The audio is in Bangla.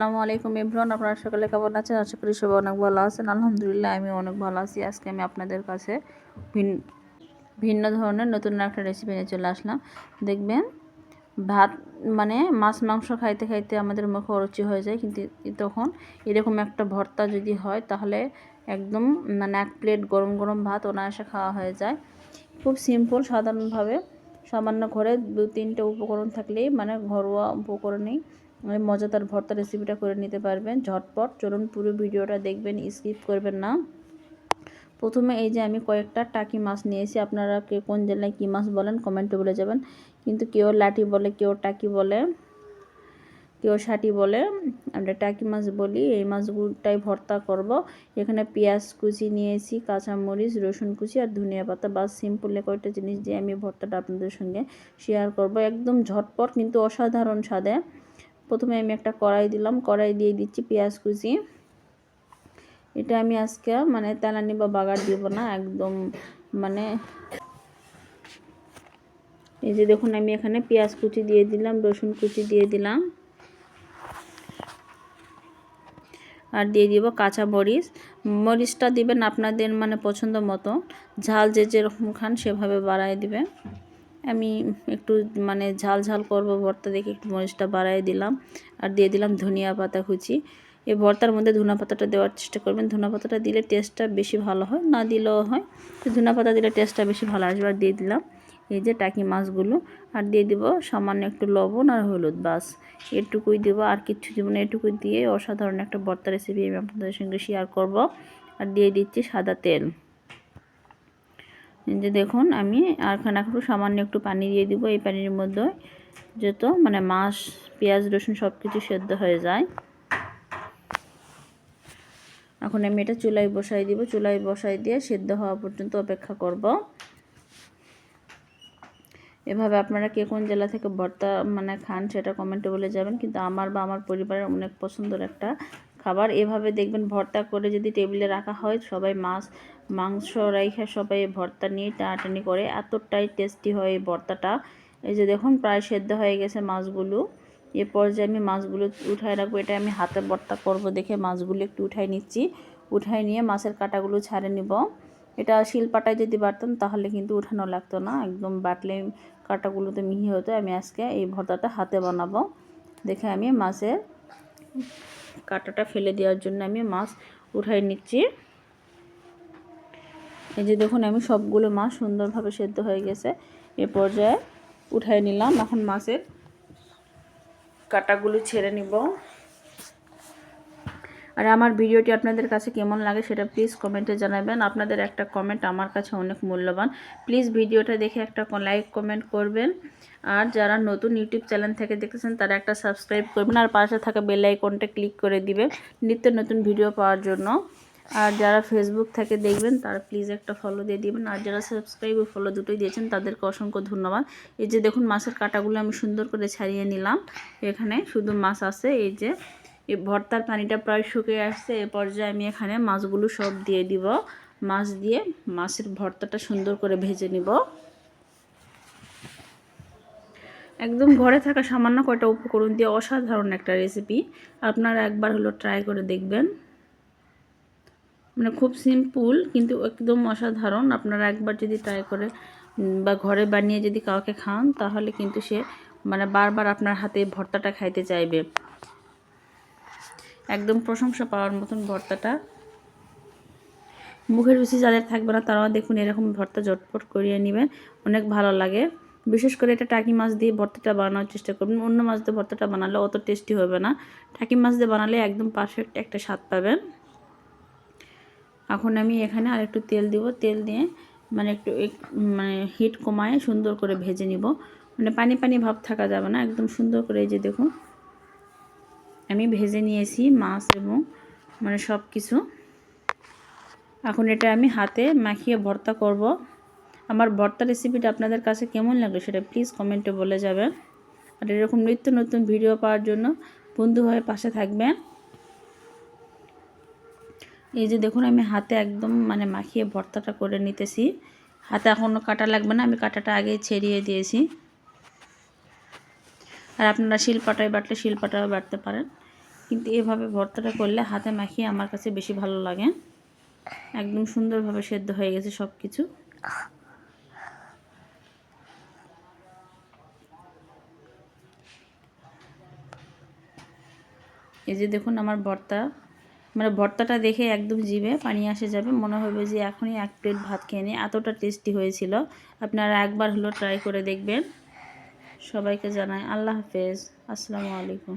আসসালামু আলাইকুম ইমরান, আপনারা সকলে কেমন আছেন? আশা করি সবাই অনেক ভালো আছেন। আলহামদুলিল্লাহ আমি অনেক ভালো আছি। আজকে আমি আপনাদের কাছে ভিন্ন ভিন্ন ধরনের নতুন একটা রেসিপি নিয়ে চলে আসলাম। দেখবেন, ভাত মানে মাছ, মাংস খাইতে খাইতে আমাদের মুখে অরুচি হয়ে যায়, কিন্তু তখন এরকম একটা ভর্তা যদি হয়, তাহলে একদম মানে এক প্লেট গরম গরম ভাত অনায়াসে খাওয়া হয়ে যায়। খুব সিম্পল সাধারণভাবে সামান্য ঘরে দু তিনটে উপকরণ থাকলেই মানে ঘরোয়া উপকরণেই মজাদার ভর্তা রেসিপিটা করে নিতে পারবেন। ঝটপট চলুন পুরো ভিডিওটা দেখবেন স্কিপ করবেন না। প্রথমে এই যে আমি কয়েকটা টাকি মাছ নিয়েছি। আপনারা কে কোন জেলায় কী মাছ বলেন কমেন্টে বলে যাবেন। কিন্তু কেউ লাঠি বলে, কেউ টাকি বলে, কেউ ষাটি বলে। আমরা টাকি মাছ বলি, এই মাছগুলোটাই ভর্তা করব। এখানে পেঁয়াজ কুচি নিয়েছি, কাঁচামরিচ, রসুন কুচি আর ধনিয়া পাতা। বা সিম্পল কয়েকটা জিনিস দিয়ে আমি ভর্তাটা আপনাদের সঙ্গে শেয়ার করব। একদম ঝটপট কিন্তু অসাধারণ স্বাদে। প্রথমে আমি একটা কড়াই দিলাম, কড়াই দিয়ে দিচ্ছি পেঁয়াজ কুচি। এটা আমি আজকে মানে তেলানি বা বাগার দিব না, একদম মানে এই যে দেখুন আমি এখানে পেঁয়াজ কুচি দিয়ে দিলাম, রসুন কুচি দিয়ে দিলাম। আর দিয়ে দিব কাঁচা মরিচ। মরিচটা দিবেন আপনাদের মানে পছন্দ মতো ঝাল যে যেরকম খান সেভাবে বাড়াই দিবেন। আমি একটু মানে ঝাল ঝাল করব, ভর্তা দেখে একটু মরিচটা বাড়াই দিলাম আর দিয়ে দিলাম ধনিয়া পাতা কুচি। এই ভর্তার মধ্যে ধনা পাতাটা দেওয়ার চেষ্টা করবেন। ধনা পাতাটা দিলে টেস্টটা বেশি ভালো হয়, না দিলেও হয়। তো ধনা পাতা দিলে টেস্টটা বেশি ভালো আসবে আর দিয়ে দিলাম এই যে টাকি মাছগুলো আর দিয়ে দিব সামান্য একটু লবণ আর হলুদ বাস। এটুকুই দিব আর কিচ্ছু দিব না। এটুকুই দিয়ে অসাধারণ একটা ভর্তা রেসিপি আমি আপনাদের সঙ্গে শেয়ার করব। আর দিয়ে দিচ্ছি সাদা তেল। যে দেখুন, আমি আর খানা একটু সামান্য একটু পানি দিয়ে দিব এই পানির মধ্যে। যত মানে মাছ, পেঁয়াজ, রসুন সব কিছু সেদ্ধ হয়ে যায়। এখন আমি এটা চুলায় বসাই দিব। চুলায় বসাই দিয়ে সেদ্ধ হওয়া পর্যন্ত অপেক্ষা করব। এভাবে আপনারা কে কোন জেলা থেকে ভর্তা মানে খান সেটা কমেন্টে বলে যাবেন। কিন্তু আমার বা আমার পরিবারের অনেক পছন্দের একটা খাবার। এভাবে দেখবেন ভর্তা করে যদি টেবিলে রাখা হয়, সবাই মাছ মাংস রাইখা সবাই ভর্তা নিয়ে টানাটানি করে। এতটাই টেস্টি হয় এই ভর্তাটা। এই যে দেখুন, প্রায় সেদ্ধ হয়ে গেছে মাছগুলো। এ পর্যায়ে আমি মাছগুলো উঠায় রাখব। এটা আমি হাতে ভর্তা করব দেখে মাছগুলো একটু উঠাই নিচ্ছি। উঠাই নিয়ে মাছের কাটাগুলো ছাড়ে নিব। এটা শিলপাটায় যদি বাটতাম তাহলে কিন্তু উঠানো লাগতো না। একদম বাটলে কাটাগুলোতে মিহি হতো। আমি আজকে এই ভর্তাটা হাতে বানাবো। দেখে আমি মাছের কাটাটা ফেলে দেওয়ার জন্য আমি মাছ উঠাই নিচ্ছি। এই যে দেখুন, আমি সবগুলো মাছ সুন্দরভাবে সেদ্ধ হয়ে গেছে। এ পর্যায়ে উঠাই নিলাম। এখন মাছের কাটাগুলো ছেড়ে নিব। আর আমার ভিডিওটি আপনাদের কাছে কেমন লাগে সেটা প্লিজ কমেন্টে জানাবেন। আপনাদের একটা কমেন্ট আমার কাছে অনেক মূল্যবান। প্লিজ ভিডিওটা দেখে একটা লাইক কমেন্ট করবেন। আর যারা নতুন ইউটিউব চ্যানেল থেকে দেখতেছেন, তারা একটা সাবস্ক্রাইব করবেন। আর পাশে থাকা বেল আইকনটা ক্লিক করে দিবেন নিত্য নতুন ভিডিও পাওয়ার জন্য। আর যারা ফেসবুক থেকে দেখবেন, তারা প্লিজ একটা ফলো দিয়ে দিবেন। আর যারা সাবস্ক্রাইব ও ফলো দুটোই দিয়েছেন, তাদেরকে অসংখ্য ধন্যবাদ। এই যে দেখুন, মাছের কাটাগুলো আমি সুন্দর করে ছাড়িয়ে নিলাম। এখানে শুধু মাছ আছে, এই যে এই ভর্তার পানিটা প্রায় শুকিয়ে আসছে। এ পর্যায়ে আমি এখানে মাছগুলো সব দিয়ে দিব। মাছ দিয়ে মাছের ভর্তাটা সুন্দর করে ভেজে নিব। একদম ঘরে থাকা সামান্য কয়টা উপকরণ দিয়ে অসাধারণ একটা রেসিপি আপনারা একবার হলো ট্রাই করে দেখবেন। মানে খুব সিম্পল কিন্তু একদম অসাধারণ। আপনারা একবার যদি ট্রাই করে বা ঘরে বানিয়ে যদি কাউকে খান, তাহলে কিন্তু সে মানে বারবার আপনার হাতে ভর্তাটা খাইতে চাইবে। একদম প্রশংসা পাওয়ার মতন ভর্তাটা। মুখের রুচি যাদের থাকবে না, তারাও দেখুন এরকম ভর্তা জটপট করিয়ে নেবেন। অনেক ভালো লাগে। বিশেষ করে এটা টাকি মাছ দিয়ে ভর্তাটা বানানোর চেষ্টা করবেন। অন্য মাছ দিয়ে ভর্তাটা বানালে অত টেস্টি হবে না। টাকি মাছ দিয়ে বানালে একদম পারফেক্ট একটা স্বাদ পাবেন। এখন আমি এখানে আর একটু তেল দিব। তেল দিয়ে মানে একটু মানে হিট কমায়, সুন্দর করে ভেজে নিব। মানে পানি পানি ভাব থাকা যাবে না, একদম সুন্দর করে এই যে দেখুন। আমি ভেজে নিয়েছি মাছ এবং মানে সব কিছু এখন এটা আমি হাতে মাখিয়ে ভর্তা করব। আমার ভর্তা রেসিপিটা আপনাদের কাছে কেমন লাগল সেটা প্লিজ কমেন্টে বলে যাবেন। আর এরকম নিত্য নতুন ভিডিও পাওয়ার জন্য বন্ধু হয়ে পাশে থাকবেন। এই যে দেখুন, আমি হাতে একদম মানে মাখিয়ে ভর্তাটা করে নিতেছি। হাতে এখনও কাটা লাগবে না, আমি কাটাটা আগেই ছেড়িয়ে দিয়েছি। আর আপনারা শিলপাটায় বাটলে শিলপাটাও বাটতে পারেন। কিন্তু এভাবে ভর্তাটা করলে হাতে মাখিয়ে আমার কাছে বেশি ভালো লাগে। একদম সুন্দরভাবে সেদ্ধ হয়ে গেছে সব কিছু এই যে দেখুন, আমার ভর্তা মানে ভর্তাটা দেখে একদম জিভে পানি আসে যাবে। মনে হবে যে এখনই এক প্লেট ভাত খেয়ে নিই। এতটা টেস্টি হয়েছিল। আপনারা একবার হলো ট্রাই করে দেখবেন। সবাইকে জানাই আল্লাহ হাফেজ। আসসালামু আলাইকুম।